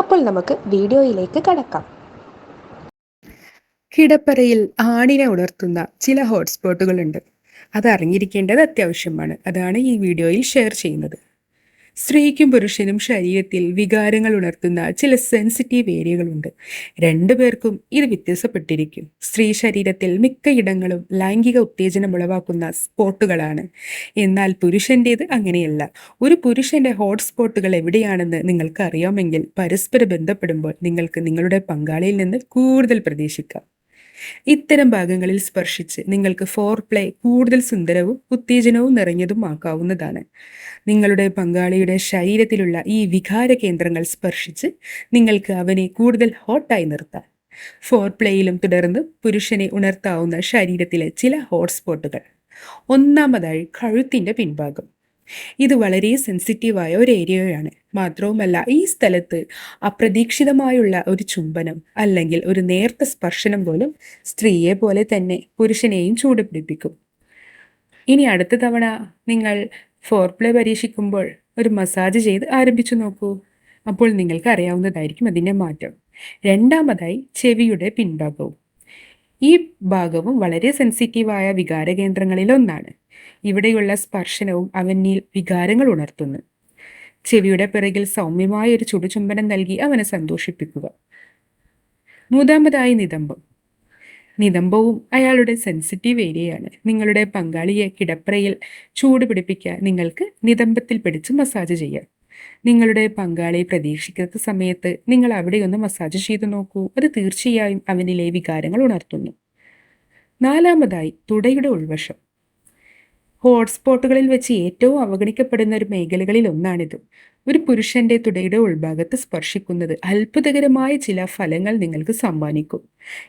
അപ്പോൾ നമുക്ക് വീഡിയോയിലേക്ക് കടക്കാം. കിടപ്പറയിൽ ആടിനെ ഉണർത്തുന്ന ചില ഹോട്ട്സ്പോട്ടുകളുണ്ട് അത് അറിഞ്ഞിരിക്കേണ്ടത് അത്യാവശ്യമാണ്. അതാണ് ഈ വീഡിയോയിൽ ഷെയർ ചെയ്യുന്നത്. സ്ത്രീക്കും പുരുഷനും ശരീരത്തിൽ വികാരങ്ങൾ ഉണർത്തുന്ന ചില സെൻസിറ്റീവ് ഏരിയകളുണ്ട് രണ്ടു പേർക്കും ഇത് വ്യത്യാസപ്പെട്ടിരിക്കും. സ്ത്രീ ശരീരത്തിൽ മിക്കയിടങ്ങളും ലൈംഗിക ഉത്തേജനം ഉളവാക്കുന്ന സ്പോട്ടുകളാണ്. എന്നാൽ പുരുഷന്റേത് അങ്ങനെയല്ല. ഒരു പുരുഷന്റെ ഹോട്ട്സ്പോട്ടുകൾ എവിടെയാണെന്ന് നിങ്ങൾക്ക് അറിയാമെങ്കിൽ പരസ്പര ബന്ധപ്പെടുമ്പോൾ നിങ്ങൾക്ക് നിങ്ങളുടെ പങ്കാളിയിൽ നിന്ന് കൂടുതൽ പ്രതീക്ഷിക്കാം. ഇത്തരം ഭാഗങ്ങളിൽ സ്പർശിച്ച് നിങ്ങൾക്ക് ഫോർ പ്ലേ കൂടുതൽ സുന്ദരവും ഉത്തേജനവും നിറഞ്ഞതുമാക്കാവുന്നതാണ്. നിങ്ങളുടെ പങ്കാളിയുടെ ശരീരത്തിലുള്ള ഈ വികാര കേന്ദ്രങ്ങൾ സ്പർശിച്ച് നിങ്ങൾക്ക് അവനെ കൂടുതൽ ഹോട്ടായി നിർത്താം. ഫോർ പ്ലേയിലും തുടർന്ന് പുരുഷനെ ഉണർത്താവുന്ന ശരീരത്തിലെ ചില ഹോട്ട്സ്പോട്ടുകൾ ഒന്നാമതായി കഴുത്തിന്റെ പിൻഭാഗം. ഇത് വളരെ സെൻസിറ്റീവായ ഒരു ഏരിയയാണ് മാത്രവുമല്ല ഈ സ്ഥലത്ത് അപ്രതീക്ഷിതമായുള്ള ഒരു ചുംബനം അല്ലെങ്കിൽ ഒരു നേർത്ത സ്പർശനം പോലും സ്ത്രീയെ പോലെ തന്നെ പുരുഷനെയും ചൂടുപിടിപ്പിക്കും. ഇനി അടുത്ത തവണ നിങ്ങൾ ഫോർപ്ലേ പരീക്ഷിക്കുമ്പോൾ ഒരു മസാജ് ചെയ്ത് ആരംഭിച്ചു നോക്കൂ. അപ്പോൾ നിങ്ങൾക്ക് അറിയാവുന്നതായിരിക്കും അതിന്റെ മാറ്റം. രണ്ടാമതായി ചെവിയുടെ പിൻഭാഗവും. ഈ ഭാഗവും വളരെ സെൻസിറ്റീവായ വികാരകേന്ദ്രങ്ങളിൽ ഒന്നാണ്. ഇവിടെയുള്ള സ്പർശനവും അവനിൽ വികാരങ്ങൾ ഉണർത്തുന്നു. ചെവിയുടെ പിറകിൽ സൗമ്യമായ ഒരു ചുടുചുംബനം നൽകി അവനെ സന്തോഷിപ്പിക്കുക. മൂന്നാമതായി നിതംബം. നിതംബവും അയാളുടെ സെൻസിറ്റീവ് ഏരിയയാണ് നിങ്ങളുടെ പങ്കാളിയെ കിടപ്പറയിൽ ചൂട് പിടിപ്പിക്കാൻ നിങ്ങൾക്ക് നിതംബത്തിൽ പിടിച്ച് മസാജ് ചെയ്യാം. നിങ്ങളുടെ പങ്കാളി പ്രതീക്ഷിക്കാത്ത സമയത്ത് നിങ്ങൾ അവിടെ ഒന്ന് മസാജ് ചെയ്തു നോക്കൂ. അത് തീർച്ചയായും അവനിലെ വികാരങ്ങൾ ഉണർത്തുന്നു. നാലാമതായി തുടയുടെ ഉൾവശം. ഹോട്ട്സ്പോട്ടുകളിൽ വെച്ച് ഏറ്റവും അവഗണിക്കപ്പെടുന്ന ഒരു മേഖലകളിൽ ഒന്നാണിത്. ഒരു പുരുഷന്റെ തുടയുടെ ഉൾഭാഗത്ത് സ്പർശിക്കുന്നത് അത്ഭുതകരമായ ചില ഫലങ്ങൾ നിങ്ങൾക്ക് സമ്മാനിക്കും.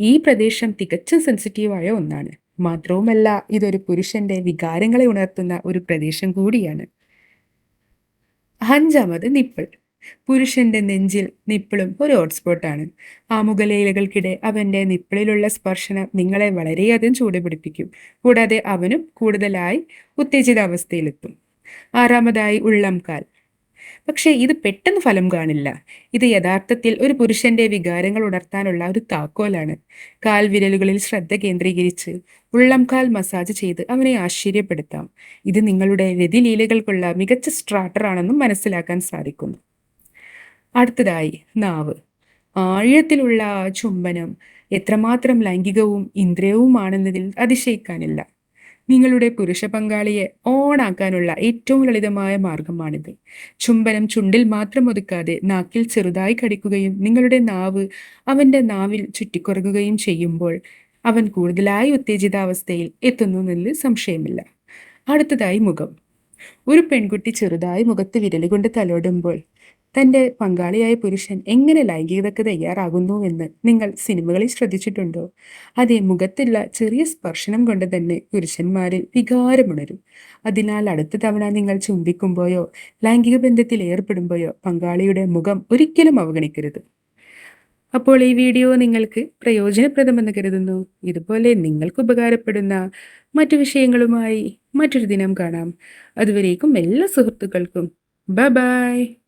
ഈ പ്രദേശം തികച്ചും സെൻസിറ്റീവായ ഒന്നാണ്. മാത്രവുമല്ല ഇതൊരു പുരുഷന്റെ വികാരങ്ങളെ ഉണർത്തുന്ന ഒരു പ്രദേശം കൂടിയാണ്. അഞ്ചാമത് നിപ്പിൾ. പുരുഷന്റെ നെഞ്ചിൽ നിപ്പിളും ഒരു ഹോട്ട്സ്പോട്ടാണ്. ആമുഖലയിലകൾക്കിടെ അവന്റെ നിപ്പിളിലുള്ള സ്പർശനം നിങ്ങളെ വളരെയധികം ചൂടുപിടിപ്പിക്കും. കൂടാതെ അവനും കൂടുതലായി ഉത്തേജിതാവസ്ഥയിലെത്തും. ആറാമതായി ഉള്ളംകാൽ പക്ഷേ ഇത് പെട്ടെന്ന് ഫലം കാണില്ല. ഇത് യഥാർത്ഥത്തിൽ ഒരു പുരുഷന്റെ വികാരങ്ങൾ ഉണർത്താനുള്ള ഒരു താക്കോലാണ്. കാൽ വിരലുകളിൽ ശ്രദ്ധ കേന്ദ്രീകരിച്ച് ഉള്ളം കാൽ മസാജ് ചെയ്ത് അവനെ ആശ്ചര്യപ്പെടുത്താം. ഇത് നിങ്ങളുടെ രതിലീലകൾക്കുള്ള മികച്ച സ്ട്രാട്ടറാണെന്നും മനസ്സിലാക്കാൻ സാധിക്കുന്നു അടുത്തതായി നാവ്. ആഴത്തിലുള്ള ചുംബനം എത്രമാത്രം ലൈംഗികവും ഇന്ദ്രിയവുമാണെന്നതിൽ അതിശയിക്കാനില്ല. നിങ്ങളുടെ പുരുഷ പങ്കാളിയെ ഓണാക്കാനുള്ള ഏറ്റവും ലളിതമായ മാർഗമാണിത്. ചുംബനം ചുണ്ടിൽ മാത്രം ഒതുക്കാതെ നാക്കിൽ ചെറുതായി കടിക്കുകയും നിങ്ങളുടെ നാവ് അവന്റെ നാവിൽ ചുറ്റിക്കുറങ്ങുകയും ചെയ്യുമ്പോൾ അവൻ കൂടുതലായി ഉത്തേജിതാവസ്ഥയിൽ എത്തുന്നതിൽ സംശയമില്ല. അടുത്തതായി മുഖം. ഒരു പെൺകുട്ടി ചെറുതായി മുഖത്ത് വിരലുകൊണ്ട് തലോടുമ്പോൾ തന്റെ പങ്കാളിയായ പുരുഷൻ എങ്ങനെ ലൈംഗികതയ്ക്ക് തയ്യാറാകുന്നു എന്ന് നിങ്ങൾ സിനിമകളിൽ ശ്രദ്ധിച്ചിട്ടുണ്ടോ? അതേ മുഖത്തുള്ള ചെറിയ സ്പർശനം കൊണ്ട് തന്നെ പുരുഷന്മാരിൽ വികാരമുണരും. അതിനാൽ അടുത്ത തവണ നിങ്ങൾ ചുംബിക്കുമ്പോയോ ലൈംഗിക ബന്ധത്തിൽ ഏർപ്പെടുമ്പോയോ പങ്കാളിയുടെ മുഖം ഒരിക്കലും അവഗണിക്കരുത്. അപ്പോൾ ഈ വീഡിയോ നിങ്ങൾക്ക് പ്രയോജനപ്രദമെന്ന് കരുതുന്നു. ഇതുപോലെ നിങ്ങൾക്ക് ഉപകാരപ്പെടുന്ന മറ്റു വിഷയങ്ങളുമായി മറ്റൊരു ദിനം കാണാം. അതുവരേക്കും എല്ലാ സുഹൃത്തുക്കൾക്കും. Bye bye